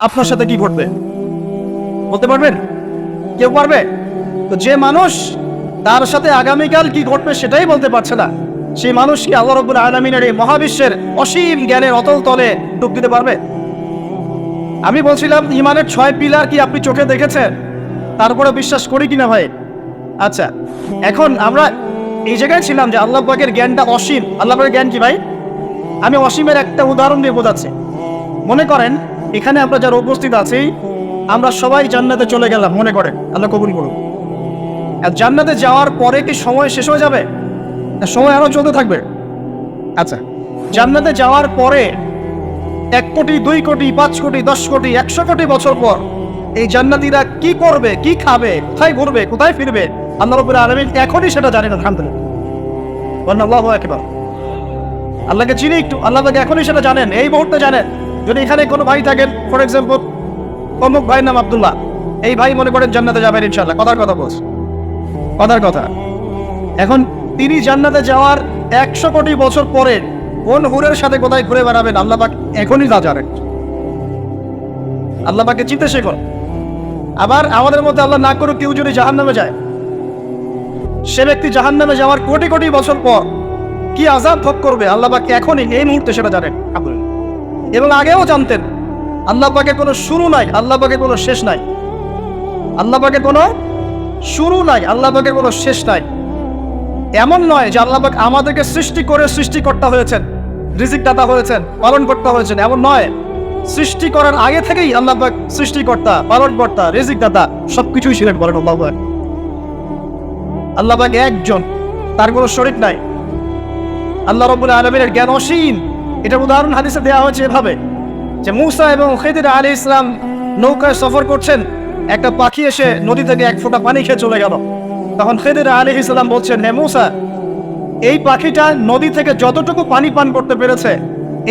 আপনার সাথে কি ঘটবে? বলতে পারবেন? কেউ পারবে? তো যে মানুষ তার সাথে আগামীকাল কি ঘটবে সেটাই বলতে পারছে না। সেই মানুষ কি আল্লাহ রব্বুল আলমিনের এই মহাবিশ্বের অসীম জ্ঞানের অতল তলে ডুব দিতে পারবে? আমি বলছিলাম, ইমানের ছয় পিলার কি আপনি চোখে দেখেছেন? তারপরে বিশ্বাস করি কিনা ভাই? আচ্ছা এখন আমরা এই জায়গায় ছিলাম যে আল্লাহ পাকের জ্ঞানটা অসীম। আল্লাহ পাকের জ্ঞান কি ভাই? আমি অসীমের একটা উদাহরণ দিয়ে বোঝাচ্ছি। মনে করেন এখানে আমরা যারা উপস্থিত আছি, আমরা সবাই জান্নাতে চলে গেলাম, মনে করেন আল্লাহ কবুল করুন আর জান্নাতে যাওয়ার পরে কি সময় শেষ হয়ে যাবে? সময় আরও চলতে থাকবে। আচ্ছা জান্নাতে যাওয়ার পরে এক কোটি, দুই কোটি, পাঁচ কোটি, দশ কোটি, একশো কোটি বছর পর এই জান্নাতীরা কি করবে, কি খাবে, কোথায় ঘুরবে, কোথায় ফিরবে, আল্লাহ রবুল্লাহ আলমিন এখনই সেটা জানেন আলহামদুলিল্লাহ। আল্লাহ আল্লাহকে চিনি একটু, আল্লাহ এখনই সেটা জানেন, এই মুহূর্তে জানেন। যদি এখানে কোনো ভাই থাকেন ফর এক্সাম্পল অমুক ভাইয়ের নাম আবদুল্লাহ, এই ভাই মনে করেন জান্নাতে যাবেন ইনশাল্লাহ কথার কথা বলছ কথার কথা। এখন তিনি জান্নাতে যাওয়ার একশো কোটি বছর পরে কোন হুরের সাথে কোথায় ঘুরে বেড়াবেন? আল্লাহ পাক এখনই তা জানেন। আল্লাহ পাকে চিনতে শেখো আবার আমাদের মধ্যে আল্লাহ না করুক কেউ যদি জাহান নামে যায়, সে ব্যক্তি জাহান নামে যাওয়ার কোটি কোটি বছর পর কি আজাদ ভোগ করবে? আল্লাহ পাক এখনই এই মুহূর্তে সেটা জানেন। এবং আগেও জানতেন, আল্লাহ পাকে কোনো শুরু নাই, আল্লাহ পাকে কোনো শেষ নাই। আল্লাহ পাকে কোনো শুরু নাই, আল্লাহ পাকে কোনো শেষ নাই। এমন নয় যে আল্লাহ পাক আমাদেরকে সৃষ্টি করে সৃষ্টিকর্তা হয়েছেন রিজিক দাতা হয়েছেন পালন করতে হয়েছেন। এমন নয়। সৃষ্টি করার আগে থেকেই আল্লাহ পাক সৃষ্টিকর্তা, পালনকর্তা রিজিক দাতা সবকিছুই ছিলেন বলেন আল্লাহ পাক আল্লাহ পাক একজন, তার কোনো শরীর নাই। আল্লাহ রব্বুল আলমিনের জ্ঞান অসীম। এটার উদাহরণ হাদিসে দেওয়া হয়েছে এভাবে যে মুসা এবং খেদির আলী ইসলাম নৌকায় সফর করছেন, একটা পাখি এসে নদী থেকে এক ফোঁটা পানি খেয়ে চলে গেল। তখন খেদির আলী ইসলাম বলছেন, হে মুসা, এই পাখিটা নদী থেকে যতটুকু পানি পান করতে পেরেছে,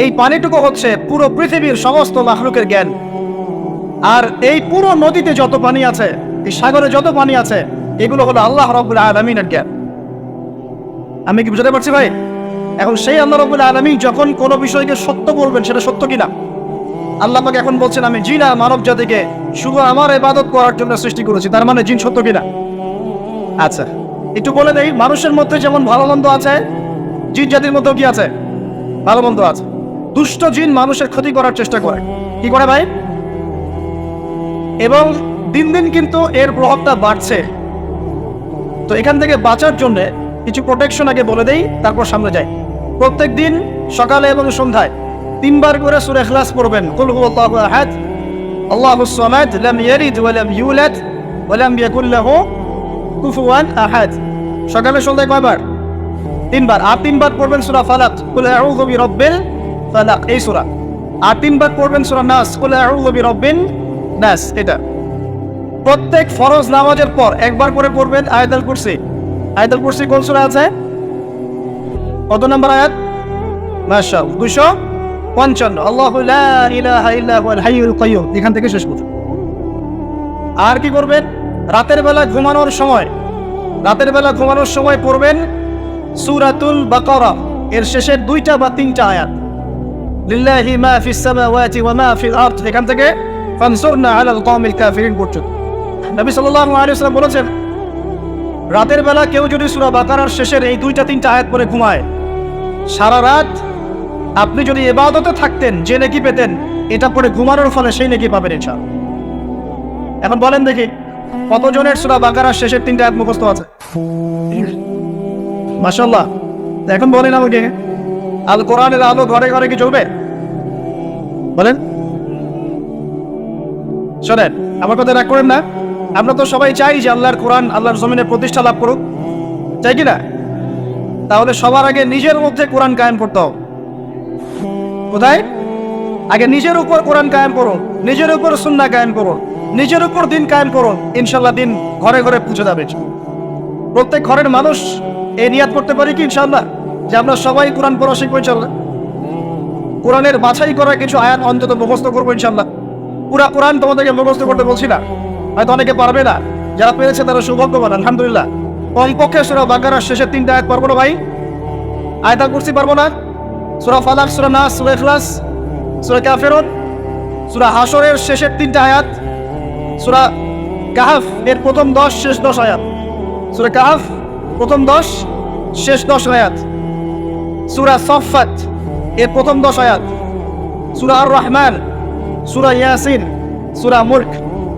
এই পানিটুকু হচ্ছে পুরো পৃথিবীর সমস্ত মাখলুকের জ্ঞান। আর এই পুরো নদীতে যত পানি আছে, এই সাগরে যত পানি আছে, এগুলো হলো আল্লাহ রব্বুল আলমিনের জ্ঞান। আমি কি বুঝতে পারছি ভাই? এখন সেই আল্লাহ রবুল আলমী যখন কোনো বিষয়কে সত্য বলবেন, সেটা সত্য কিনা? আল্লাহ পাকে এখন বলছেন, আমি জিনা মানব জাতিকে শুধু আমার ইবাদত করার জন্য সৃষ্টি করেছি, তার মানে জিন সত্য কিনা? আচ্ছা একটু বলে দেই, মানুষের মধ্যে যেমন ভালো মন্দ আছে, জিন জাতির মধ্যেও কি আছে? ভালো মন্দ আছে। দুষ্ট জিন মানুষের ক্ষতি করার চেষ্টা করে। কি করে ভাই? এবং দিন দিন কিন্তু এর প্রভাবটা বাড়ছে। তো এখান থেকে বাঁচার জন্য কিছু প্রোটেকশন আগে বলে দেই, তারপর সামনে যাই। প্রত্যেক দিন সকালে এবং সন্ধ্যায় তিনবার করে সূরা ইখলাস পড়বেন। কুল হুয়াল্লাহু আহাদ। আল্লাহুস সামাদ, লাম ইয়ালিদ ওয়া লাম ইউলাদ ওয়া লাম ইয়াকুল লাহু কুফুয়ান আহাদ। সকালে সন্ধ্যায় কয়বার? তিনবার। আর তিনবার পড়বেন সূরা ফালাক। কুল আউযু বিরাব্বিল ফালাক। এই সূরা। আর তিনবার পড়বেন সূরা নাস। কুল আউযু বিরাব্বিন নাস। এটা। প্রত্যেক ফরজ নামাজের পর একবার করে পড়বেন আয়াতুল কুরসি। আয়াতুল কুরসি কোন সূরা আছে? কত নম্বর আয়াত? মাশাআল্লাহ 255 আল্লাহু লা ইলাহা ইল্লা হুয়াল হাইয়ুল কাইয়্যুম এখান থেকে শেষ পর্যন্ত। আর কি করবেন? রাতের বেলা ঘুমানোর সময়, রাতের বেলা ঘুমানোর সময় পড়বেন সুরাতুল বাকারা। এর শেষের দুইটা বা তিনটা আয়াত। লিল্লাহি মা ফিস সামাওয়াতি ওয়া মা ফিল আরদ। এখান থেকে ফানসুরনা আলাল কওমিল কাফিরিন পর্যন্ত। নবী সাল্লাল্লাহু আলাইহি ওয়াসাল্লাম বলেছেন রাতের বেলা কেউ যদি সুরা বাকারার শেষের এই দুইটা, তিনটা আয়াত পরে ঘুমায়, সারা রাত আপনি যদি এবাদতে থাকতেন, যে নেকি পেতেন, এটা পরে ঘুমানোর ফলে সেই নেকি পাবেন ইনশাল এখন বলেন দেখি, কতজনের সুরা বাকারার শেষের তিনটা আয়াত মুখস্থ আছে? মাশাল্লাহ তা এখন বলেন আমাকে, আল কোরআনের আলো ঘরে ঘরে কি চলবে বলেন। শোনেন, আমার কথা রাগ করেন না। আমরা তো সবাই চাই যে আল্লাহর কোরআন, আল্লাহর জমিনে প্রতিষ্ঠা লাভ করুক। চাই কি না? তাহলে সবার আগে নিজের মধ্যে কোরআন কায়েম করতে হবে। কোথায়? আগে নিজের উপর কোরআন কায়েম করুন, নিজের উপর সুন্না কায়েম করুন, নিজের উপর দিন কায়েম করুন ইনশাল্লাহ দিন ঘরে ঘরে পুজো যাবে। প্রত্যেক ঘরের মানুষ এই নিয়াত করতে পারি কি ইনশাল্লাহ যে আমরা সবাই কোরআন পড়া শিখব ইনশাল্লাহ কোরআনের বাছাই করা কিছু আয়াত অন্তত মুখস্থ করব ইনশাল্লাহ পুরা কোরআন তোমাদেরকে মুখস্থ করতে বলছি না। হয়তো অনেকে পারবে না। যারা পেরেছে তারা সৌভাগ্যবান, আলহামদুলিল্লাহ। কমপক্ষে সুরা বাগারার শেষের তিনটা আয়াত পারব না ভাই? আয়তা কুরসি পারব না? সুরা ফালাক, সুরা নাস, সুরা ইখলাস, সুরা কাফেরত, সুরা হাসরের শেষের তিনটা আয়াত, সুরা কাহাফ এর প্রথম দশ, শেষ দশ আয়াত। সুরা কাহাফ, প্রথম দশ, শেষ দশ আয়াত। সুরা সফাত এর প্রথম দশ আয়াত। সুরা আর রহমান সুরা ইয়াসিন, সুরা মুল্ক।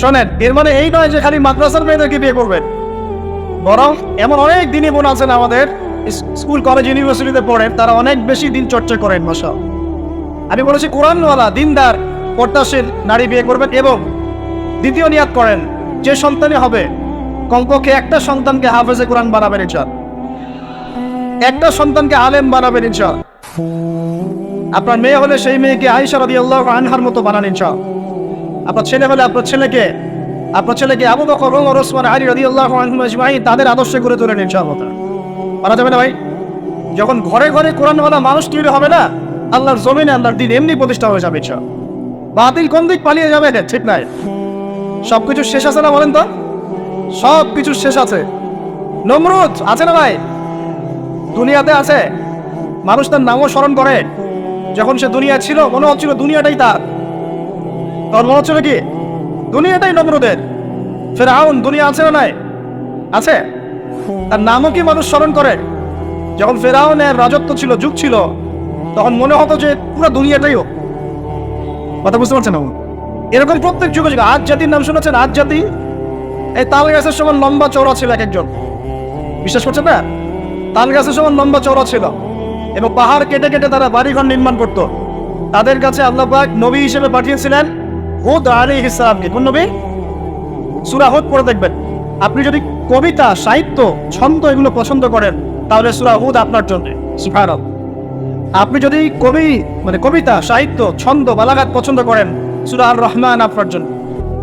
শোনেন, এর মানে এই নয় যে খালি মাদ্রাসার মেয়েদেরকে বিয়ে করবেন। বরং এমন অনেক দিনই বোন আছেন আমাদের স্কুল, কলেজ, ইউনিভার্সিটিতে পড়েন, তারা অনেক বেশি দিন চর্চা করেন মশা আমি বলেছি, কোরআনওয়ালা, দিনদার পর্দাশীল নারী বিয়ে করবেন এবং দ্বিতীয় নিয়াত করেন, যে সন্তানই হবে, কমপক্ষে একটা সন্তানকে হাফেজে কোরআন বানাবেন ইনশাল একটা সন্তানকে আলেম বানাবেন ইনশাল আপনার মেয়ে হলে সেই মেয়েকে আইসা রাদি আল্লাহ আনহার মতো বানান ইনশাল আপনার ছেলে হলে আপনার ছেলেকে আপনার ছেলেকে আবু বকর, ওমর, ওসমান, আলী রাদি আল্লাহ আজমাইন তাদের আদর্শে করে তোলেন ইনশাআল্লাহ পারা যাবে না ভাই? যখন ঘরে ঘরে কোরআনওয়ালা মানুষ তৈরি হবে না, আল্লাহর জমিনে আল্লাহর দিন এমনি প্রতিষ্ঠা হয়ে যাবে ইনশা বাতিল কোন দিক পালিয়ে যাবে? না, ঠিক নাই। সব কিছু শেষ আছে না বলেন তো? সব কিছু শেষ আছে। নমরুদ, আছে না ভাই? দুনিয়াতে আছে। মানুষ তার নামও স্মরণ করে। যখন সে দুনিয়া ছিল মনে হচ্ছিল দুনিয়াটাই তার। তখন মনে হচ্ছিল কি? দুনিয়াটাই নমরুদের ফেরাউন দুনিয়া আছে না নাই? আছে। তার নামও কি মানুষ স্মরণ করে? যখন ফেরাউনের রাজত্ব ছিল, যুগ ছিল, তখন মনে হতো যে পুরো দুনিয়াটাই ও কথা বুঝতে পারছেন না? এরকম প্রত্যেক যুগে যুগে আজ জাতির নাম শুনেছেন? আজ জাতি এই তাল গাছের সমান লম্বা চওড়া ছিল এক একজন। বিশ্বাস করছেন না? তাল গাছের সমান লম্বা চওড়া ছিল। এবং পাহাড় কেটে কেটে তারা বাড়িঘর নির্মাণ করত। তাদের কাছে আল্লাহ নবী হিসেবে পাঠিয়েছিলেন হুদ আলী ইসলামকে কোন নবী? সুরা হুদ পড়ে দেখবেন। আপনি যদি কবিতা, সাহিত্য, ছন্দ এগুলো পছন্দ করেন, তাহলে সুরা হুদ আপনার জন্য। সুফারব আপনি যদি কবি মানে কবিতা, সাহিত্য, ছন্দ বালাঘাত পছন্দ করেন, সুরা আর রহমান আপনার জন্য।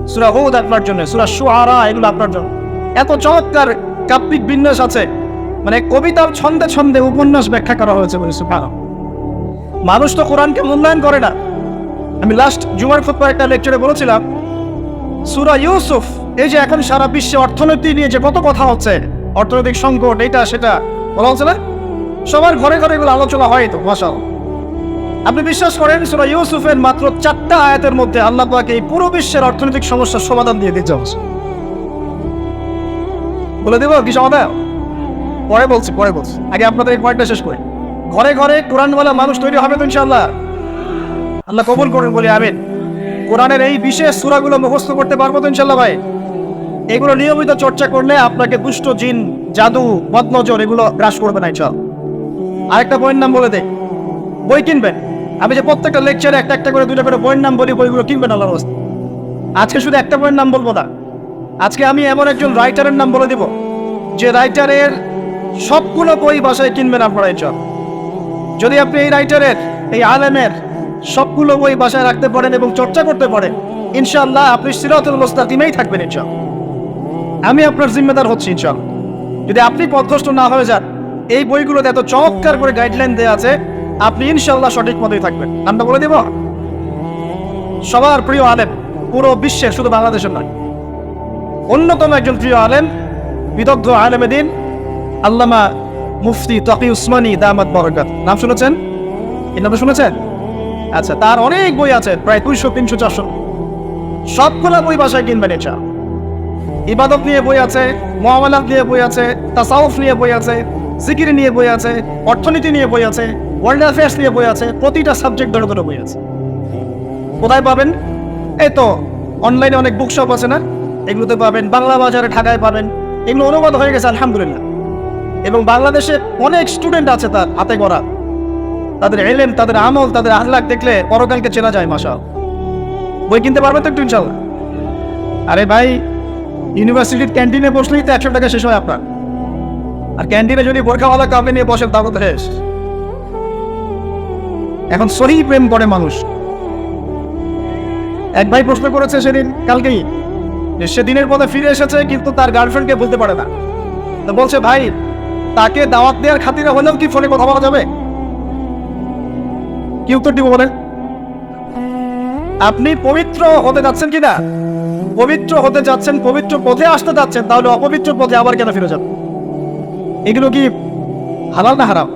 সুরা হুদ আপনার জন্য, সুরা সুআরা এগুলো আপনার জন্য। এত চমৎকার কাব্যিক বিন্যাস আছে। মানে কবিতার ছন্দে ছন্দে উপন্যাস ব্যাখ্যা করা হয়েছে বলে সুফারব মানুষ তো কোরআনকে মূল্যায়ন করে না। আমি লাস্ট জুমার ফুটবার একটা লেকচারে বলেছিলাম, সুরা ইউসুফ, এই যে এখন সারা বিশ্বে অর্থনীতি নিয়ে যে কত কথা হচ্ছে, অর্থনৈতিক সংকট, এটা, সেটা, বলা হচ্ছে না? সবার ঘরে ঘরে এগুলো আলোচনা হয় তো ভাষা আপনি বিশ্বাস করেন, সুরা ইউসুফের মাত্র চারটা আয়াতের মধ্যে আল্লাহ পাক এই পুরো বিশ্বের অর্থনৈতিক সমস্যার সমাধান দিয়ে দিতে হচ্ছে বলে দেবো, কি সমাধান? পরে বলছি পরে বলছি। আগে আপনাদের পয়েন্টটা শেষ করি। ঘরে ঘরে কোরআনওয়ালা মানুষ তৈরি হবে তো ইনশাআল্লাহ। আল্লাহ কবুল করুন, বলি আমিন। কোরআনের এই বিশেষ সূরাগুলো মুখস্থ করতে পারব তো ইনশাল্লাহ ভাই? এগুলো নিয়মিত চর্চা করলে আপনাকে দুষ্ট জিন, জাদু, বদনজর এগুলো গ্রাস করবে না ইনশাল আরেকটা বইয়ের নাম বলে দেয় বই কিনবেন? আমি যে প্রত্যেকটা লেকচারে একটা একটা করে দুইটা করে বইয়ের নাম বলি, বইগুলো কিনবেন আল্লাহ রাস্তা আজকে শুধু একটা বইয়ের নাম বলব না। আজকে আমি এমন একজন রাইটারের নাম বলে দিব, যে রাইটারের সবগুলো বই বাসায় কিনবেন আপনারা ইনশাল যদি আপনি এই রাইটারের এই আলেমের সবগুলো বই বাসায় রাখতে পারেন এবং চর্চা করতে পারেন। ইনশাআল্লাহ আপনি সিরাতুল মুস্তাকিমেই থাকবেন ইনশাল আমি আপনার জিম্মেদার হচ্ছি ইনশাল যদি আপনি পথভ্রষ্ট না হয়ে যান, এই বইগুলোতে এত চমৎকার করে গাইডলাইন দেওয়া আছে, আপনি ইনশাল্লাহ সঠিক মতোই থাকবেন। নামটা বলে দেব? সবার প্রিয় আলেম, পুরো বিশ্বের শুধু বাংলাদেশের নয়। অন্যতম একজন প্রিয় আলেম, বিদগ্ধ আলেমে দিন, আল্লামা মুফতি তকি উসমানী দামাত বরকাত। নাম শুনেছেন? এই নামটা শুনেছেন? আচ্ছা তার অনেক বই আছে, প্রায় দুইশো, তিনশো, চারশো। সবগুলা বই বাসায় কিনবেন এটা। ইবাদত নিয়ে বই আছে মহামালাত নিয়ে বই আছে, তাসাউফ নিয়ে বই আছে, জিকির নিয়ে বই আছে, অর্থনীতি নিয়ে বই আছে, ওয়ার্ল্ড অ্যাফেয়ার্স নিয়ে বই আছে, প্রতিটা সাবজেক্ট ধরে ধরে বই আছে। কোথায় পাবেন? এই তো, অনলাইনে অনেক বুকশপ আছে না? এগুলোতে পাবেন, বাংলা বাজারে, ঢাকায় পাবেন। এগুলো অনুবাদ হয়ে গেছে, আলহামদুলিল্লাহ। এবং বাংলাদেশে অনেক স্টুডেন্ট আছে তার, হাতে গড়া। তাদের এলেম, তাদের আমল, তাদের আহলাক দেখলে পরকালকে চেনা যায় মাসা বই কিনতে পারবে তো একটু ইনশাল্লাহ আরে ভাই, ইউনিভার্সিটির ক্যান্টিনে বসলেই তো একশো টাকা শেষ হয় আপনার। আর ক্যান্টিনে যদি বোরখাওয়ালা কাউকে নিয়ে বসেন তাহলে তো শেষ? এখন সহি প্রেম করে মানুষ। এক ভাই প্রশ্ন করেছে সেদিন, কালকেই, যে সেদিনের পথে ফিরে এসেছে, কিন্তু তার গার্লফ্রেন্ডকে বলতে পারে না। তো বলছে, ভাই, তাকে দাওয়াত দেওয়ার খাতিরে হলেও কি ফোনে কথা বলা যাবে? কি উত্তর দিব বলেন? আপনি পবিত্র হতে যাচ্ছেন কি না পবিত্র হতে যাচ্ছেন, পবিত্র পথে আসতে যাচ্ছেন, তাহলে অপবিত্র পথে আবার কেন ফিরে যাবেন এগুলো কি হালাল না হারাম?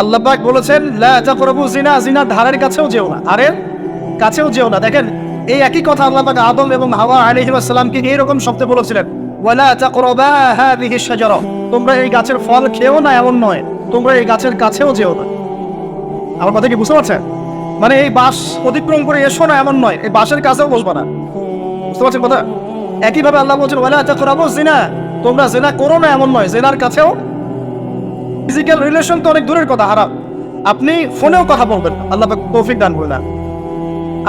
আল্লাহ বলেছেন, লা তাকরাবু জিনা জিনা ধারের কাছেও যেও না। ধারের কাছেও যেও না। দেখেন, এই একই কথা আল্লাহ আদম এবং হাওয়া আলাইহিস সালামকে এইরকম শব্দে বলেছিলেন তোমরা এই গাছের ফল খেও না, এমন নয়। তোমরা এই গাছের কাছেও যেও না। আমার কথা কি বুঝতে পারছেন? মানে এই বাস অতিক্রম করে এসো না, এমন নয়। এই বাসের কাছেও বসবা না। বুঝতে পারছেন কথা? একইভাবে আল্লাহ বলছেন, ওয়ালা তাকরাবু জিনা তোমরা জিনা করো না, এমন নয়। জিনার কাছেও ফিজিক্যাল রিলেশন তো অনেক দূরের কথা, হারাম। আপনি ফোনেও কথা বলবেন আল্লাহ তৌফিক দান করে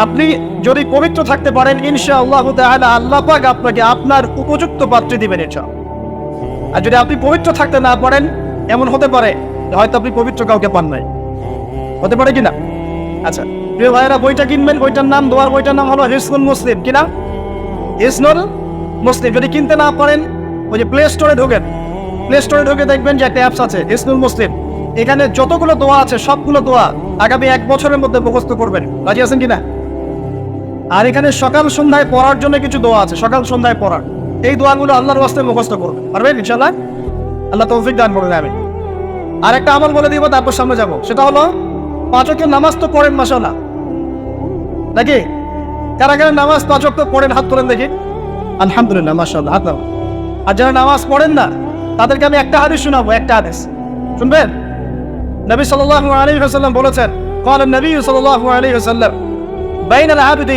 আপনি যদি পবিত্র থাকতে পারেন ইনশা আল্লাহ তাআলা আল্লাহ পাক আপনাকে আপনার উপযুক্ত পাত্রে দিবেন এটা আর যদি আপনি পবিত্র থাকতে না পারেন, এমন হতে পারে, হয়তো আপনি পবিত্র কাউকে পান নাই। হতে পারে কিনা? আচ্ছা প্রিয় ভাইয়েরা, বইটা কিনবেন, বইটার নাম, দোয়ার বইটার নাম হলো হিসনুল মুসলিম, কিনা? হিসনুল মুসলিম, যদি কিনতে না পারেন, ওই যে প্লে স্টোরে ঢোকেন। প্লে স্টোরে ঢুকে দেখবেন যে একটা অ্যাপস আছে ইসনুল মুসলিম। এখানে যতগুলো দোয়া আছে, সবগুলো দোয়া আগামী এক বছরের মধ্যে মুখস্থ করবেন। রাজি আছেন কিনা? আর এখানে সকাল সন্ধ্যায় পড়ার জন্য কিছু দোয়া আছে, সকাল সন্ধ্যায় পড়ার। এই দোয়াগুলো আল্লাহর ওয়াস্তে মুখস্থ করবেন। পারবেন ইনশাল্লাহ আল্লাহ তৌফিক দান করে যাবে আর একটা আমল বলে দিব, তারপর সামনে যাব। সেটা হলো পাঁচ ওয়াক্ত নামাজ তো পড়েন মাসাল্লাহ নাকি কারা কারা নামাজ পাঁচ ওয়াক্ত পড়েন হাত তোলেন দেখি আলহামদুলিল্লাহ মাসাল্লাহ হাত নামান। আর যারা নামাজ পড়েন না তাদেরকে আমি একটা হাদিস শোনাবো একটা হাদিস শুনবেন নবী সাল্লাল্লাহু আলাইহি ওয়াসাল্লাম বলেছেন قال النبي صلى الله عليه وسلم بين العبد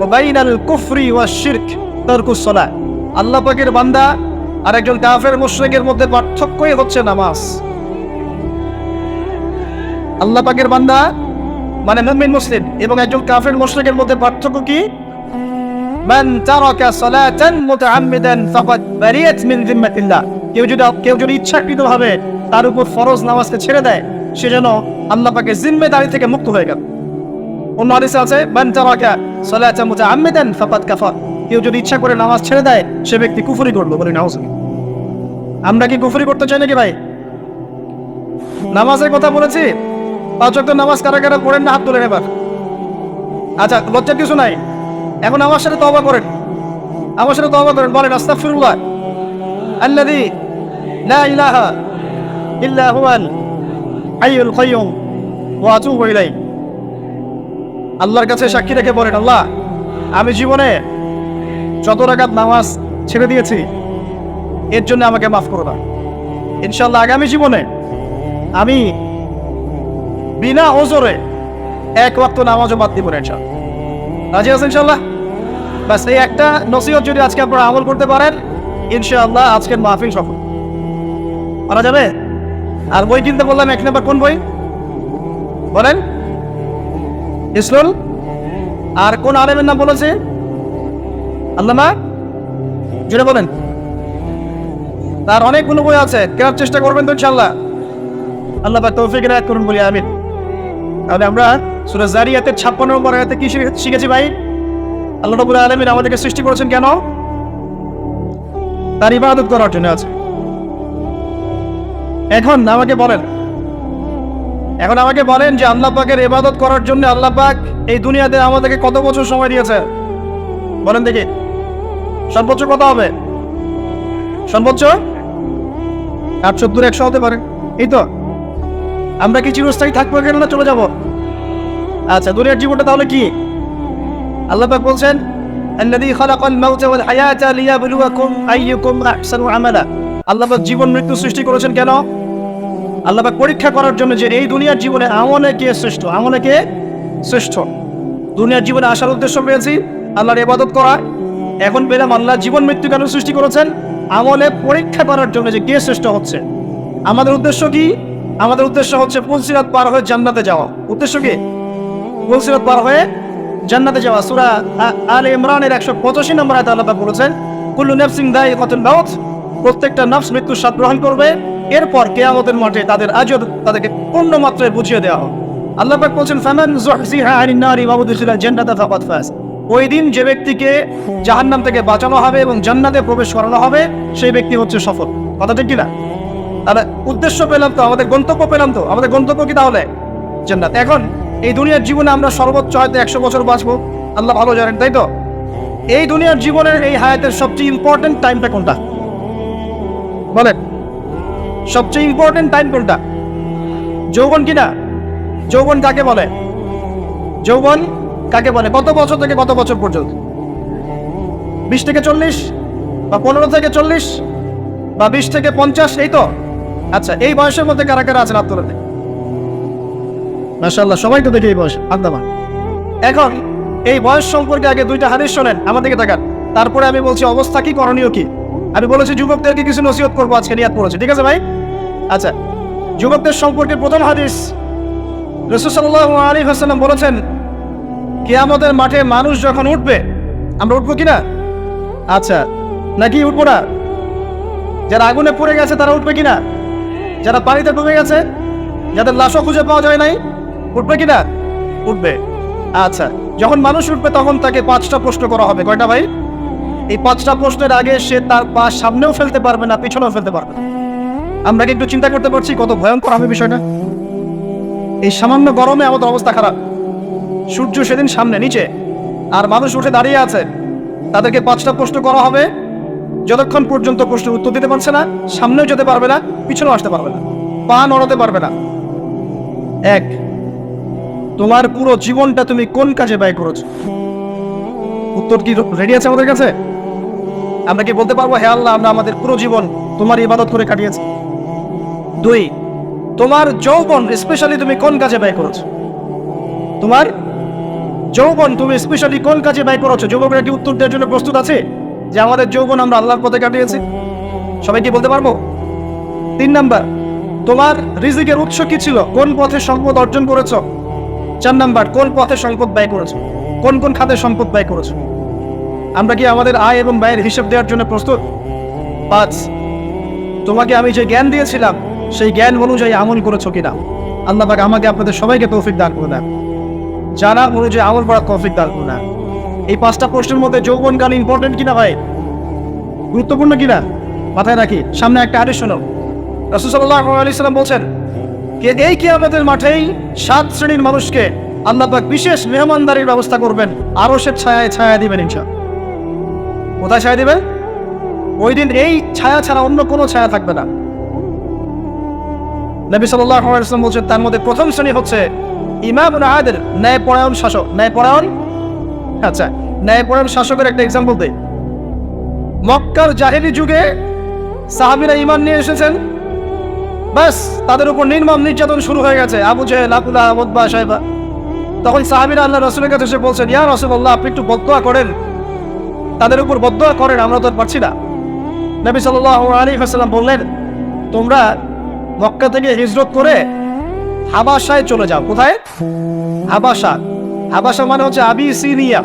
وبين الكفر والشرك ترك الصلاة আল্লাহ পাকের বান্দা আর একজন কাফের মুশরিকের মধ্যে পার্থক্যই হচ্ছে নামাজ আল্লাহ পাকের বান্দা মানে মুমিন মুসলিম এবং একজন কাফের মুশরিকের মধ্যে পার্থক্য কি? মান তারাকা সালাতান মুতাআম্মিদান ফাকাদ বারিয়াত মিন জিম্মাতিল্লাহ কেউ যদি কেউ যদি ইচ্ছাকৃতভাবে তার উপর ফরজ নামাজকে ছেড়ে দেয়, সে যেন আল্লাহ পাকের জিম্মেদারি থেকে মুক্ত হয়ে গেল। অন্য হাদিসে আছে, মান তারাকা সালাতান মুতাআম্মিদান ফাকাদ কাফার। কেউ যদি ইচ্ছা করে নামাজ ছেড়ে দেয়, সে ব্যক্তি কুফরি করল বলি নাউজ আমরা কি কুফরি করতে চাই নাকি ভাই? নামাজের কথা বলেছি? পাঁচ ওয়াক্ত নামাজ কারা কারা পড়েন না, হাত তোলেন এবার। আচ্ছা লজ্জার কিছু নাই। এখন আমার সাথে তওবা করেন। আমার সাথে তওবা করেন, বলেন, আস্তাগফিরুল্লাহ। আল্লাযী লা ইলাহা ইল্লা হুয়াল হাইয়ুল কাইয়ুম ওয়া আতুবু ইলাইহি। আল্লাহর কাছে সাক্ষী রেখে বলেন, আল্লাহ, আমি জীবনে যত রাকাত নামাজ ছেড়ে দিয়েছি, এর জন্য আমাকে মাফ করো না। ইনশাআল্লাহ, আগামী জীবনে আমি বিনা ওজরে এক ওয়াক্ত নামাজও বাদ দিব না রাজি আছেন ইনশাল্লাহ ব্যাস, এই একটা নসিহত যদি আজকে আপনারা আমল করতে পারেন, ইনশাআল্লাহ আজকের মাহফিল সফল। করা যাবে? আর বই কিনতে বললাম এক নাম্বার কোন বই? বলেন। ইসলুল। আর কোন আলেমের নাম বলেছে? আল্লামা? জুড়ে বলেন। তার অনেকগুলো বই আছে, কেনার চেষ্টা করবেন তো ইনশাল্লাহ আল্লাহ তৌফিক রায় করুন, বলি আমিন। তাহলে আমরা সুরা জারিয়াতের ছাপ্পান্ন নম্বর আয়াতে কি শিখেছি ভাই? আল্লাহ রবুল আলমিন আমাদেরকে সৃষ্টি করেছেন কেন? তার ইবাদত করার জন্য আছে। এখন আমাকে বলেন, এখন আমাকে বলেন যে আল্লাহ পাকের ইবাদত করার জন্য আল্লাহ পাক এই দুনিয়াতে আমাদেরকে কত বছর সময় দিয়েছে? বলেন দেখি। সর্বোচ্চ কত হবে? সর্বোচ্চ আট সত্তর একশো হতে পারে। এই তো। আমরা কি চিরস্থায়ী থাকব কেন না চলে যাব? আচ্ছা দুনিয়ার জীবনটা তাহলে কি? আল্লাহ পাক বলছেন, আল্লাযী খালাকাল মাউতা ওয়াল হায়াতা লিয়াবলুয়াকুম আইয়ুকুম আহসানু আমালা। আল্লাহ পাক জীবন মৃত্যু সৃষ্টি করেছেন কেন? আল্লাহ পাক পরীক্ষা করার জন্য যে এই দুনিয়ার জীবনে আমলে কে শ্রেষ্ঠ? আমলে কে শ্রেষ্ঠ? দুনিয়ার জীবনে আসার উদ্দেশ্য পেয়েছি, আল্লাহর ইবাদত করা। এখন পেলাম আল্লাহ জীবন মৃত্যু কেন সৃষ্টি করেছেন? আমলে পরীক্ষা করার জন্য যে কে শ্রেষ্ঠ হচ্ছে। আমাদের উদ্দেশ্য কি? আমাদের উদ্দেশ্য হচ্ছে পুলসিরাত পার হয়ে জান্নাতে যাওয়া। উদ্দেশ্য কি? পুলসিরাত পার হয়ে জান্নাতে যাওয়া। সূরা আলে ইমরানের একশো পঁচাশি নম্বর আয়াতে আল্লাহ বলেছেন, কুল্লু নাফসিন দায়িকাতুল মাউত প্রত্যেকটা নফস মৃত্যুর স্বাদ গ্রহণ করবে। এরপর কেয়ামতের মাঠে তাদের আজর তাদেরকে পূর্ণ মাত্রায় বুঝিয়ে দেওয়া হবে। আল্লাহ পাক বলছেন, ফামান যুহজিহা আনিন নারি ওয়া উদখিলাল জান্নাতা ফাকাদ ফাজ ওই দিন যে ব্যক্তিকে জাহান্নাম থেকে বাঁচানো হবে এবং জান্নাতে প্রবেশ করানো হবে, সেই ব্যক্তি হচ্ছে সফল। কথা ঠিক কিনা? তাহলে উদ্দেশ্য পেলাম তো, আমাদের গন্তব্য পেলাম তো, আমাদের গন্তব্য কি তাহলে? জান্নাত। এখন এই দুনিয়ার জীবনে আমরা সর্বোচ্চ হয়তো একশো বছর বাঁচবো, আল্লাহ ভালো জানেন, তাই তো? এই দুনিয়ার জীবনের এই হায়াতের সবচেয়ে ইম্পর্টেন্ট টাইমটা কোনটা? বলেন। সবচেয়ে ইম্পর্টেন্ট টাইম কোনটা? যৌবন কিনা যৌবন কাকে বলে? যৌবন কাকে বলে? কত বছর থেকে কত বছর পর্যন্ত? বিশ থেকে চল্লিশ? বা পনেরো থেকে চল্লিশ? বা বিশ থেকে পঞ্চাশ? এই তো? আচ্ছা এই বয়সের মধ্যে কারা কারা আছেন আত্মরাতে মাসাল্লাহ সবাই তো দেখে এই বয়স, আন্দামান। এখন, এই বয়স সম্পর্কে আগে দুইটা হাদিস শোনেন আমাদেরকে তাকান। তারপরে আমি বলছি, অবস্থা কি করণীয় কি? আমি বলেছি, যুবকদেরকে কিছু নসিহত করব, আজকে নিয়াত পড়েছে। ঠিক আছে ভাই? আচ্ছা যুবকদের সম্পর্কে প্রথম হাদিস রসুসাল্লাহ আলী হাসালাম বলেছেন, কেয়ামতের মাঠে মানুষ যখন উঠবে, আমরা উঠবো কিনা? আচ্ছা নাকি উঠবো না? যারা আগুনে পড়ে গেছে, তারা উঠবে কিনা? যারা পানিতে ডুবে গেছে, যাদের লাশও খুঁজে পাওয়া যায় নাই, উঠবে কিনা? উঠবে। আচ্ছা যখন মানুষ উঠবে, তখন তাকে পাঁচটা প্রশ্ন করা হবে। কয়টা ভাই? এই পাঁচটা প্রশ্নের আগে সে তার পা সামনেও ফেলতে পারবে না, পিছনেও ফেলতে পারবে না। আমরা কি একটু চিন্তা করতে পারছি কত ভয়ঙ্কর হবে বিষয়টা? এই সামান্য গরমে আমাদের অবস্থা খারাপ। সূর্য সেদিন সামনে, নিচে। আর মানুষ উঠে দাঁড়িয়ে আছে। তাদেরকে পাঁচটা প্রশ্ন করা হবে। যতক্ষণ পর্যন্ত প্রশ্নের উত্তর দিতে পারছে না, সামনেও যেতে পারবে না, পিছনেও আসতে পারবে না। পা নড়াতে পারবে না। এক, তোমার পুরো জীবনটা তুমি কোন কাজে ব্যয় করেছ? উত্তর কি রেডি আছে আমাদের কাছে? আমরা কি বলতে পারব, হে আল্লাহ, আমরা আমাদের পুরো জীবন তোমার ইবাদত করে কাটিয়েছি? দুই, তোমার যৌবন স্পেশালি তুমি কোন কাজে ব্যয় করেছ? তোমার যৌবন তুমি স্পেশালি কোন কাজে ব্যয় করেছ? যুবকরা কি উত্তর দেওয়ার জন্য প্রস্তুত আছে? যে আমাদের যৌবন আমরা আল্লাহর পথে কাটিয়েছি। সবাই কি বলতে পারব? তিন নাম্বার, তোমার রিজিকের উৎস কি ছিল? কোন পথে সম্পদ অর্জন করেছ? চার নাম্বার, কোন পথে সম্পদ ব্যয় করেছ? কোন কোন খাতে সম্পদ ব্যয় করেছ? আমরা কি আমাদের আয় এবং ব্যয়ের হিসাব দেওয়ার জন্য প্রস্তুত? পাঁচ, তোমাকে আমি যে জ্ঞান দিয়েছিলাম, সেই জ্ঞান অনুযায়ী আমল করেছ কিনা? আল্লাহ আমাকে আপনাদের সবাইকে তৌফিক দান করে দেন। জানা অনুযায়ী আমল করার তৌফিক দান করে দেন। এই পাঁচটা প্রশ্নের মধ্যে যৌবন গান ইম্পর্টেন্ট কিনা ভাই? গুরুত্বপূর্ণ কিনা? মাথায় রাখি, সামনে একটা আদেশ শোনো রসুসাল্লাহ আলি সাল্লাম বলছেন, কে এই কি আমাদের মাঠেই সাত শ্রেণির মানুষকে আল্লাহ পাক বিশেষ মেহমানদারির ব্যবস্থা করবেন আরও সে ছায়ায় ছায়া দিবেন ইনশা কোথায় ছায়া দিবেন? ওই দিন এই ছায়া ছাড়া অন্য কোনো ছায়া থাকবে না। নবী সাল্লাহ বলছেন, তার মধ্যে প্রথম শ্রেণি হচ্ছে ইমাম আদের ন্যায়পরায়ণ শাসক। ন্যায়পরায়ণ? আচ্ছা ন্যায়পরায়ণ শাসকের একটা এক্সাম্পল দেই। মক্কার জাহেরি যুগে সাহাবিরা ইমান নিয়ে এসেছেন। ব্যাস, তাদের উপর নির্মম নির্যাতন শুরু হয়ে গেছে। আবু জেহেল আবুল্লাহ আবদবা সাহেবা তখন সাহাবিরা আল্লাহ রসুলের কাছে এসে বলছেন, ইয়া রসুল্লাহ আপনি একটু বদোয়া করেন। তাদের উপর বদোয়া করেন, আমরা তো আর পারছি না। নবী সাল্লাহ আলী হাসাল্লাম বললেন, তোমরা মক্কা থেকে হিজরত করে হাবাসায় চলে যাও। কোথায়? হাবাসা হাবাসা মানে হচ্ছে আবিসিনিয়া।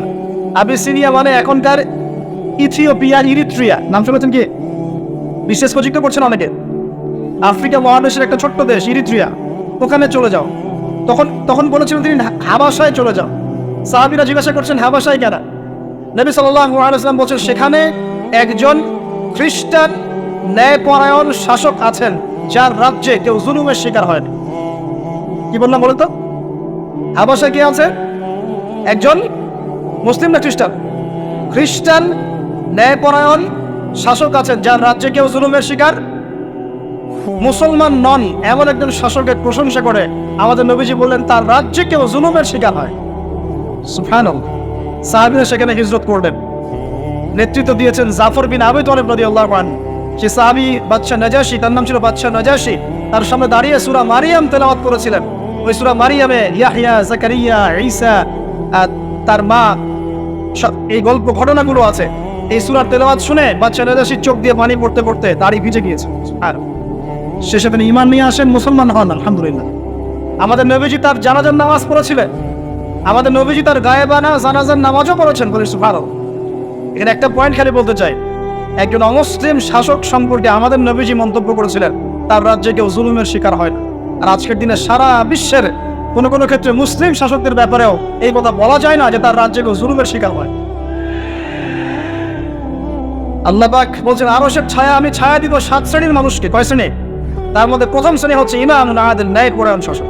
আবিসিনিয়া মানে এখনকার ইথিওপিয়া ইরিত্রিয়া। নাম শুনেছেন কি? বিশেষ প্রযুক্ত করছেন অনেকে। আফ্রিকা মহাদেশের একটা ছোট্ট দেশ, ইরিত্রিয়া। ওখানে চলে যাও। তখন তখন বলেছিলেন তিনি হাবাসায় চলে যাও। সাহাবিরা জিজ্ঞাসা করছেন হাবাসায় কেন? নবী সাল্লাম বলছেন, সেখানে একজন খ্রিস্টান ন্যায়পরায়ণ শাসক আছেন, যার রাজ্যে কেউ জুলুমের শিকার হয়নি। কি বললাম বলতো হাবাসায় কে আছে? একজন মুসলিম না খ্রিস্টান? খ্রিস্টান ন্যায়পরায়ণ শাসক আছেন, যার রাজ্যে কেউ জুলুমের শিকার। মুসলমান নন, এমন একজন শাসকের প্রশংসা করে আমাদের নবীজি বললেন, তার রাজ্যে কেউ জুলুমের শিকার হয়। সাহাবিরা সেখানে হিজরত করলেন। নেতৃত্ব দিয়েছেন জাফর বিন আবি তলেব রদি আল্লাহ সে সাহাবি বাচ্চা নাজাসি তার নাম ছিল বাচ্চা নাজাসি তার সামনে দাঁড়িয়ে সুরা মারিয়াম তেলাওয়াত করেছিলেন। ওই সুরা মারিয়ামে ইয়াহিয়া জাকারিয়া, ঈসা তার মা এই গল্প ঘটনাগুলো আছে। এই সুরার তেলাওয়াত শুনে বাচ্চা নাজাসির চোখ দিয়ে পানি পড়তে পড়তে দাড়ি ভিজে গিয়েছে। আর শেষে তিনি ইমান নিয়ে আসেন, মুসলমান হন, আলহামদুলিল্লাহ। আমাদের নবীজি তার জানাজার নামাজ পড়েছিলেন। আমাদের নবীজি তার গায়েবানা জানাজার নামাজও পড়েছেন, বলে ভালো এখানে একটা পয়েন্ট খালি বলতে চাই। একজন অমুসলিম শাসক সম্পর্কে আমাদের নবীজি মন্তব্য করেছিলেন, তার রাজ্যে কেউ জুলুমের শিকার হয় না। আর আজকের দিনে সারা বিশ্বের কোনো কোনো ক্ষেত্রে মুসলিম শাসকদের ব্যাপারেও এই কথা বলা যায় না যে তার রাজ্যে কেউ জুলুমের শিকার হয়। আল্লাহবাক বলছেন আরও সব ছায়া, আমি ছায়া দিব সাত শ্রেণির মানুষকে। কয় শ্রেণি? তার মধ্যে প্রথম শ্রেণি হচ্ছে ইমাম নাহাদের ন্যায় পরায়ণ শাসক।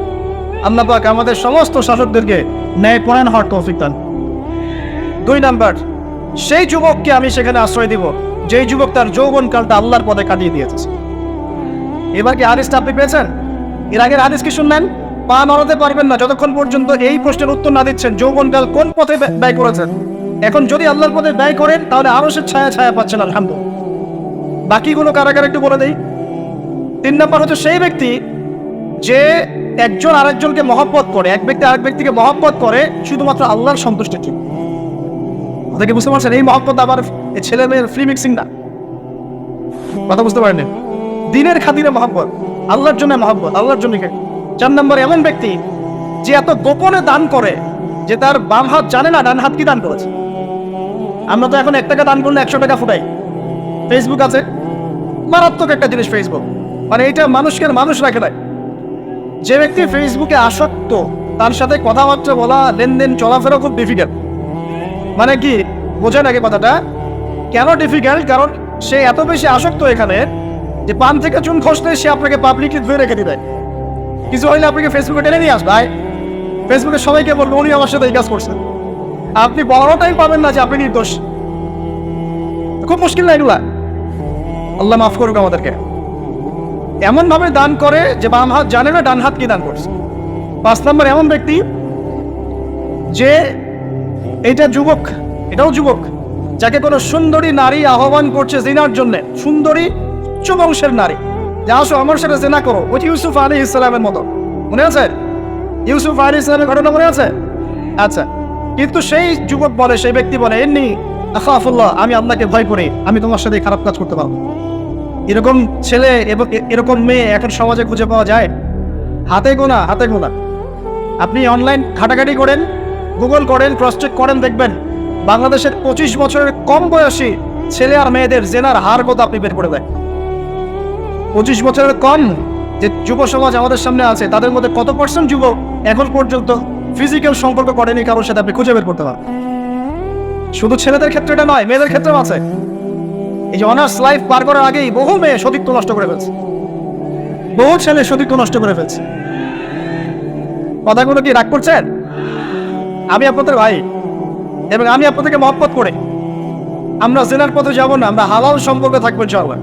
আল্লাহ পাক আমাদের সমস্ত শাসকদেরকে ন্যায় পরায়ণ হওয়ার তৌফিক দান। দুই নাম্বার, সেই যুবককে আমি সেখানে আশ্রয় দিব, যেই যুবক তার যৌবন কালটা আল্লাহর পদে কাটিয়ে দিয়েছে। এবার কি হাদিসটা আপনি পেয়েছেন? এর আগের হাদিস কি শুনলেন? পা নড়াতে পারবেন না। যতক্ষণ পর্যন্ত এই প্রশ্নের উত্তর না দিচ্ছেন যৌবনকাল কোন পথে ব্যয়- করেছেন? এখন যদি আল্লাহর পথে ব্যয় করেন, তাহলে আরও সে ছায়া ছায়া পাচ্ছেন আলহামদুলিল্লাহ বাকিগুলো কারাগার একটু বলে দেই। তিন নম্বর হচ্ছে সেই ব্যক্তি যে একজন আরেকজনকে মহব্বত করে, এক ব্যক্তি আরেক ব্যক্তিকে মহব্বত করে, শুধুমাত্র আল্লাহর সন্তুষ্টির জন্য কথা কি বুঝতে পারছেন? এই মহব্বত আবার ছেলে মেয়ের ফ্রি মিক্সিং না? কথা বুঝতে পারেন দিনের খাতিরে মহব্বত, আল্লাহর জন্য মহব্বত, আল্লাহর জন্য? চার নম্বর এমন ব্যক্তি যে এত গোপনে দান করে যে তার বাম হাত জানে না, ডান হাত কি দান করেছে। আমরা তো এখন এক টাকা দান করলে একশো টাকা ফুটাই। ফেসবুক আছে। মারাত্মক একটা জিনিস ফেসবুক মানে এটা মানুষকে মানুষ রাখে নাই। যে ব্যক্তি ফেসবুকে আসক্ত, তার সাথে কথাবার্তা বলা, লেনদেন চলাফেরা খুব ডিফিকাল্ট মানে কি বোঝেন আগে কথাটা? কেন ডিফিকাল্ট কারণ সে এত বেশি আসক্ত এখানে যে পান থেকে চুন খসলে সে আপনাকে পাবলিকলি ধরে রেখে দিবে। কিছু হইলে আপনাকে ফেসবুকে টেনে নিয়ে আসবে। ফেসবুকে সবাইকে বলব উনি আমার সাথে এই কাজ করছেন আপনি বলারও টাইম পাবেন না যে আপনি নির্দোষ। খুব মুশকিল না এগুলা। আল্লাহ মাফ করুক আমাদেরকে। এমন ভাবে দান করে যে বাম হাত জানে না, ডান হাত কি দান করছে। পাঁচ নম্বর, এমন ব্যক্তি যে এটা যুবক, এটাও যুবক, যাকে কোনো সুন্দরী নারী আহ্বান করছে জেনার জন্য। সুন্দরী উচ্চ বংশের নারী। যে আসো, আমার সাথে জেনা করো। ওই ইউসুফ আলী ইসলামের মতো। মনে আছে? ইউসুফ আলী ইসলামের ঘটনা মনে আছে? আচ্ছা কিন্তু সেই যুবক বলে, সেই ব্যক্তি বলে এমনি আখাফুল্লাহ, আমি আল্লাহকে ভয় করি। আমি তোমার সাথে খারাপ কাজ করতে পারব এরকম ছেলে এবং এরকম মেয়ে এখন সমাজে খুঁজে পাওয়া যায়? হাতে গোনা হাতে গোনা। আপনি অনলাইন ঘাটাঘাটি করেন গুগল করেন ক্রস চেক করেন, দেখবেন বাংলাদেশের পঁচিশ বছরের কম বয়সী ছেলে আর মেয়েদের জেনার হার কত আপনি বের করে দেন। পঁচিশ বছরের কম যে যুব সমাজ আমাদের সামনে আছে, তাদের মধ্যে কত পার্সেন্ট যুবক এখন পর্যন্ত ফিজিক্যাল সম্পর্ক করেনি কারোর সাথে? আপনি খুঁজে বের করতে পারেন। শুধু ছেলেদের ক্ষেত্রে এটা নয়, মেয়েদের ক্ষেত্রেও আছে। এই যে অনার্স লাইফ পার করার আগেই বহু মেয়ে সতীত্ব নষ্ট করে ফেলছে। বহু ছেলে সতীত্ব নষ্ট করে ফেলছে। কথাগুলো কি রাগ করছেন? আমি আপনাদের ভাই, এবং আমি আপনাদেরকে মহব্বত করে। আমরা জেনার পথে যাব না, আমরা হালাল সম্পর্কে থাকব ইনশাআল্লাহ।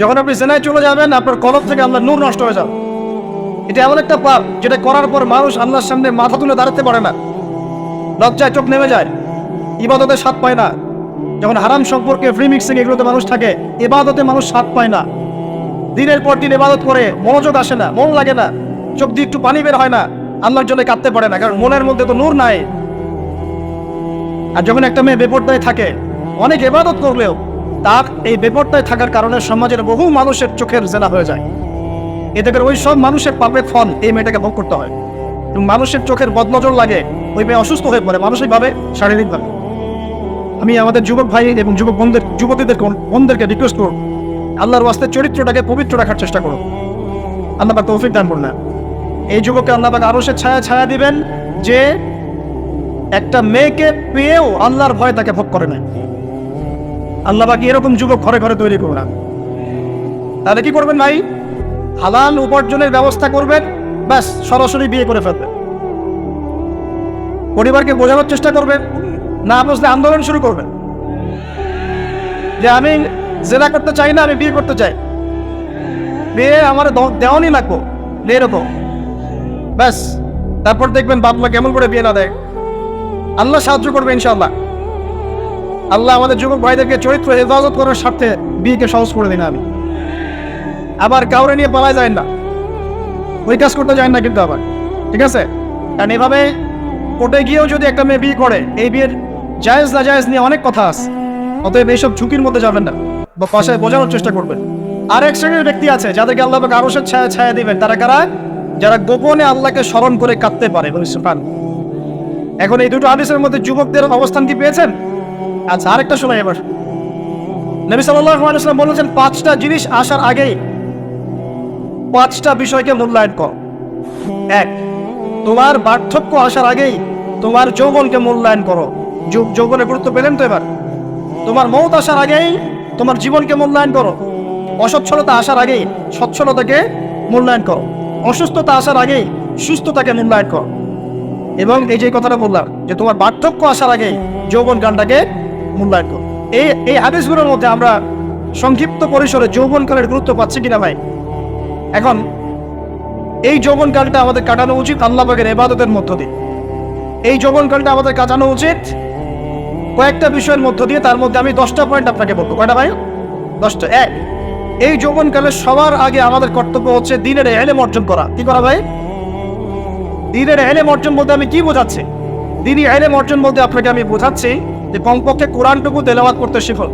যখন আপনি জেনায় চলে যাবেন, আপনার কলব থেকে আল্লাহ নূর নষ্ট হয়ে যাবে। এটা এমন একটা পাপ, যেটা করার পর মানুষ আল্লাহর সামনে মাথা তুলে দাঁড়াতে পারে না। লজ্জায় চোখ নেমে যায় ইবাদতে স্বাদ পায় না। যখন হারাম সম্পর্কে ফ্রি মিক্সিং এগুলোতে মানুষ থাকে, ইবাদতে মানুষ স্বাদ পায় না। দিনের পর দিন ইবাদত করে মনোযোগ আসে না, মন লাগে না। চোখ দিয়ে একটু পানি বের হয় না, আল্লাহর জন্য কাঁদতে পারে না, কারণ মনের মধ্যে তো নূর নাই। আর যখন একটা মেয়ে বেপরদায় থাকে, অনেক ইবাদত করলেও তার এই বেপরদায় থাকার কারণে সমাজের বহু মানুষের চোখের জেলা হয়ে যায়। এতে করে ওই সব মানুষের পাপের ফল এই মেয়েটাকে ভোগ করতে হয়। মানুষের চোখের বদনজর লাগে, ওই মেয়ে অসুস্থ হয়ে পড়ে মানসিকভাবে, শারীরিকভাবে। আমি আমাদের যুবক ভাই এবং যুবক বোনদের যুবতীদের বোনদেরকে রিকোয়েস্ট করব। আল্লাহর ওয়াস্তে চরিত্রটাকে পবিত্র রাখার চেষ্টা করো আল্লাহ তৌফিক দান করুন এই যুবককে আল্লাহ পাক আরও সে ছায়া ছায়া দিবেন যে একটা মেয়েকে পেয়েও আল্লাহর ভয় তাকে ভোগ করে না। আল্লাহ পাক এরকম যুবক ঘরে ঘরে তৈরি করুন তাহলে কি করবেন ভাই? হালাল উপার্জনের ব্যবস্থা করবেন, ব্যাস, সরাসরি বিয়ে করে ফেলবেন। পরিবারকে বোঝানোর চেষ্টা করবেন, না বুঝলে আন্দোলন শুরু করবেন। যে আমি জেনা করতে চাই না, আমি বিয়ে করতে চাই। বিয়ে আমার দেওয়ানি লাগবো এরকম। ব্যাস, তারপর দেখবেন বাপমা কেমন করে বিয়ে না দেয়। আল্লাহ সাহায্য করবে ইনশাআল্লাহ। আল্লাহ আমাদের যুবক ভাইদেরকে চরিত্র, হেফাজত করার স্বার্থে বিয়েকে সহজ করে দিন আমি আবার কাউরে নিয়ে পালায় যায় না। ওই কাজ করতে যায় না কিন্তু আবার। ঠিক আছে? কারণ এভাবে কোর্টে গিয়েও যদি একটা মেয়ে বিয়ে করে, এই বিয়ের জায়েজ না জায়েজ নিয়ে অনেক কথা আছে। অতএব এইসব ঝুঁকির মধ্যে যাবেন না বা পাশায় বোঝানোর চেষ্টা করবেন। আর এক শ্রেণির ব্যক্তি আছে, যাদেরকে আল্লাহ পাক আরশের ছায়া ছায়া দিবেন। তারা কারা? যারা গোপনে আল্লাহকে স্মরণ করে কাঁদতে পারে। এখন এই দুটো হাদিসের মধ্যে যুবকদের অবস্থান কি পেয়েছেন? আচ্ছা আরেকটা শোনাই এবার। নবী ওয়াসাল্লাম বলেছেন, পাঁচটা জিনিস আসার আগেই পাঁচটা বিষয়কে মূল্যায়ন কর। এক, তোমার পার্থক্য আসার আগেই তোমার যৌবনকে মূল্যায়ন করো। যৌ- যৌবনের গুরুত্ব পেলেন তো এবার? তোমার মৌত আসার আগেই তোমার জীবনকে মূল্যায়ন করো। অসচ্ছলতা আসার আগেই সচ্ছলতাকে মূল্যায়ন করো। অসুস্থতা আসার আগেই সুস্থতাকে মূল্যায়ন করো। এবং এই যে কথাটা বললাম, যে তোমার পার্থক্য আসার আগেই যৌবন গানটাকে মূল্যায়ন করো। এই এই হাদিসগুলোর মধ্যে আমরা সংক্ষিপ্ত পরিসরে যৌবনকালের গুরুত্ব পাচ্ছি কিনা ভাই? এখন, এই যৌবনকালটা আমাদের কাটানো উচিত আল্লাহ পাকের এবাদতের মধ্য দিয়ে। এই যৌবনকালটা আমাদের কাটানো উচিত কয়েকটা বিষয়ের মধ্য দিয়ে, তার মধ্যে আমি দশটা পয়েন্ট আপনাকে বলব। কয়টা ভাই? দশটা। এক, এই যৌবনকালে সবার আগে আমাদের কর্তব্য হচ্ছে দিনের এলেম অর্জন করা। কি করা ভাই? দিনের এলেম অর্জন বলতে আমি কি বোঝাচ্ছি? দিনই এলেম অর্জন বলতে আপনাকে আমি বোঝাচ্ছি যে কমপক্ষে কোরআনটুকু তেলাওয়াত করতে শিখুন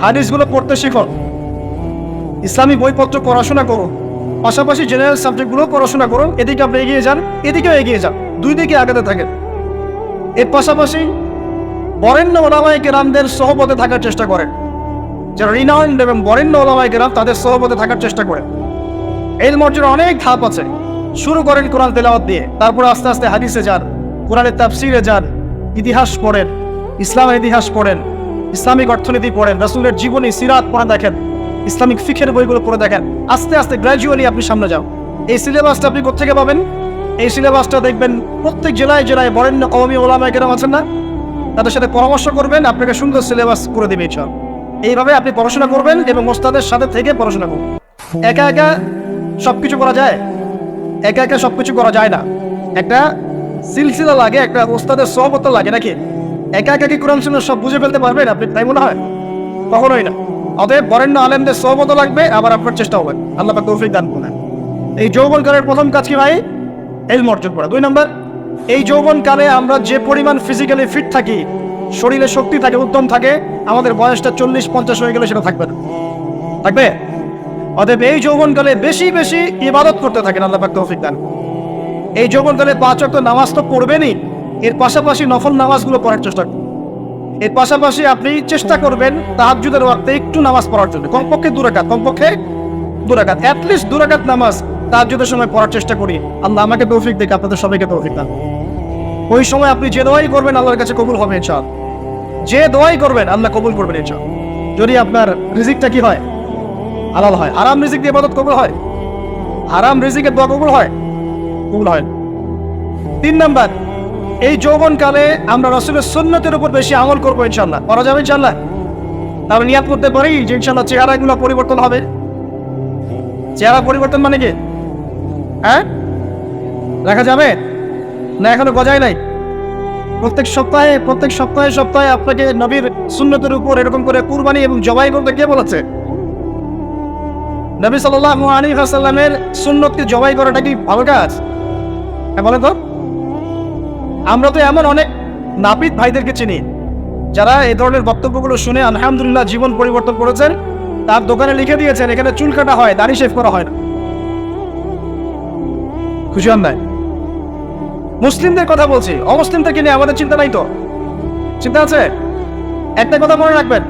হাদিসগুলো পড়তে শিখুন ইসলামী বইপত্র পড়াশোনা করুন পাশাপাশি জেনারেল সাবজেক্টগুলো পড়াশোনা করো। এদিকে আপনি এগিয়ে যান, এদিকেও এগিয়ে যান। দুই দিকে আগাতে থাকেন। এর পাশাপাশি বরেণ্য ওলামাই কেরামদের সহপথে থাকার চেষ্টা করেন। যারা রিনাউন্ড এবং বরেণ্য ওলামাই কেরাম তাদের সহপথে থাকার চেষ্টা করেন। এই মর্যাদার অনেক ধাপ আছে। শুরু করেন কোরআন তেলাওয়াত দিয়ে। তারপর আস্তে আস্তে হাদিসে যান, কোরআনের তাফসিরে যান, ইতিহাস পড়েন। ইসলামের ইতিহাস পড়েন, ইসলামিক অর্থনীতি পড়েন, রাসূলের জীবনী, সিরাত পড়া দেখেন, ইসলামিক ফিখের বইগুলো পড়ে দেখেন। আস্তে আস্তে গ্র্যাজুয়ালি আপনি সামনে যাও। এই সিলেবাসটা আপনি কোথেকে পাবেন? এই সিলেবাসটা দেখবেন প্রত্যেক জেলায় জেলায় বরেণ্য কওমি ওলামায়ে কেরাম আছেন না? তাদের সাথে পরামর্শ করবেন, আপনাকে সুন্দর সিলেবাস করে দেবে ইনশাআল্লাহ। এইভাবে আপনি পড়াশোনা করবেন এবং ওস্তাদের সাথে থেকে পড়াশোনা করবেন একা একা সবকিছু করা যায়? একা একা সবকিছু করা যায় না। একটা সিলসিলা লাগে, একটা ওস্তাদের সহবত লাগে নাকি? একা একা কি কোরআন শুনে সব বুঝে ফেলতে পারবেন আপনি? তাই মনে হয়? কখনোই না। অতএব বরেণ্য আলেমদের সহবত লাগবে, আবার আপনার চেষ্টা হবে। আল্লাহ তৌফিক দান করেন। এই যৌবনকালের প্রথম কাজ কি ভাই? এলম অর্জন করা। দুই নম্বর, এই যৌবনকালে আমরা যে পরিমাণ ফিজিক্যালি ফিট থাকি, শরীরে শক্তি থাকে, উদ্যম থাকে, আমাদের বয়সটা চল্লিশ, পঞ্চাশ হয়ে গেলে সেটা থাকবে না। থাকবে? অতএব এই যৌবনকালে বেশি বেশি ইবাদত করতে থাকেন, আল্লাহ তৌফিক দান এই যৌবনকালে পাঁচ অক্ট নামাজ তো পড়বেনই। এর পাশাপাশি নফল নামাজগুলো পড়ার চেষ্টা করুন। এর পাশাপাশি আপনি চেষ্টা করবেন তাহাজ্জুদের ওয়াক্তে একটু নামাজ পড়ার জন্য। কমপক্ষে দুরাকাত কমপক্ষে দুরাকাত অ্যাটলিস্ট দুরাকাত নামাজ তাহাজ্জুদের সময় পড়ার চেষ্টা করি। আল্লাহ আমাকে তৌফিক দেখে আপনাদের সবাইকে তৌফিক দান। ওই সময় আপনি যে দোয়াই করবেন, আল্লাহর কাছে কবুল হবে ইনশাআল্লাহ। যে দোয়াই করবেন, আল্লাহ কবুল করবেন ইনশাআল্লাহ। যদি আপনার রিজিকটা কি হয়? হালাল হয়। হারাম রিজিক দিয়ে ইবাদত কবুল হয়? হারাম রিজিকের দোয়া কবুল হয়? কবুল হয় তিন নাম্বার এই যৌবনকালে আমরা রসুলের সুন্নতের উপর বেশি আমল করব ইনশাল্লাহ করা যাবে ইনশাল্লাহ তাহলে নিয়াত করতে পারি যে ইনশাল্লাহ চেহারাগুলো পরিবর্তন হবে। চেহারা পরিবর্তন মানে কি? হ্যাঁ? দেখা যাবে? না, এখনও গজায় নাই? প্রত্যেক সপ্তাহে প্রত্যেক সপ্তাহে সপ্তাহে আপনাকে নবীর সুন্নতের উপর এরকম করে কুরবানি এবং জবাই করতে কে বলেছে? নবী সাল্লাল্লাহু আলাইহি ওয়াসাল্লামের সুন্নতকে জবাই করাটা কি ভালো কাজ? হ্যাঁ বলেন তো। আমরা তো এমন অনেক নাপিত ভাইদেরকে চিনি, যারা এই ধরনের বক্তব্যগুলো শুনে আলহামদুলিল্লাহ জীবন পরিবর্তন করেছেন। তার দোকানে লিখে দিয়েছেন, এখানে চুল কাটা হয়, দাড়ি শেভ করা হয় না। খুশি হন মুসলিমদের কথা বলছি অমুসলিমদেরকে নিয়ে আমাদের চিন্তা নাই তো? চিন্তা আছে? একটা কথা মনে রাখবেন,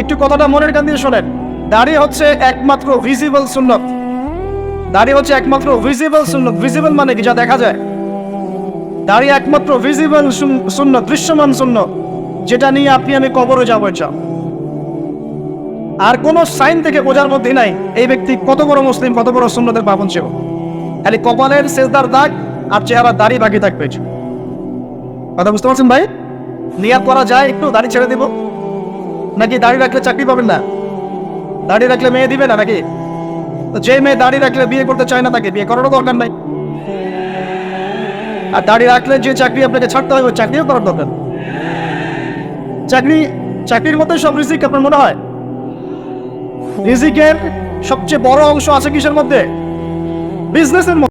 একটু কথাটা মনের কান দিয়ে শোনেন। দাড়ি হচ্ছে একমাত্র ভিজিবল সুন্নত। দাড়ি হচ্ছে একমাত্র ভিজিবল সুন্নত। ভিজিবল মানে কি? যা দেখা যায়। দাড়ি একমাত্র ভিজিবল শূন্য দৃশ্যমান শূন্য যেটা নিয়ে আপনি আমি কবরে যাব চাও আর কোন সাইন থেকে বোঝার মধ্যে নাই, এই ব্যক্তি কত বড় মুসলিম, কত বড় সুন্নতের পাবন ছিল। খালি কপালের শেষদার দাগ আর চেহারা দাড়ি বাকি থাকবে কথা বুঝতে পারছেন ভাই? নিয়াত করা যায়, একটু দাড়ি ছেড়ে দিব। নাকি দাড়ি রাখলে চাকরি পাবেন না? দাড়ি রাখলে মেয়ে দিবে না নাকি? যে মেয়ে দাড়ি রাখলে বিয়ে করতে চায় না তাকে, বিয়ে করারও দরকার নাই। আর দাঁড়িয়ে রাখলে যে চাকরি আপনাকে ছাড়তে হবে চাকরিও করার দরকার। চাকরি, চাকরির মতো সব রিজিক আপনার মনে হয়? রিজিকের সবচেয়ে বড় অংশ আছে কিসের মধ্যে? বিজনেসের মধ্যে।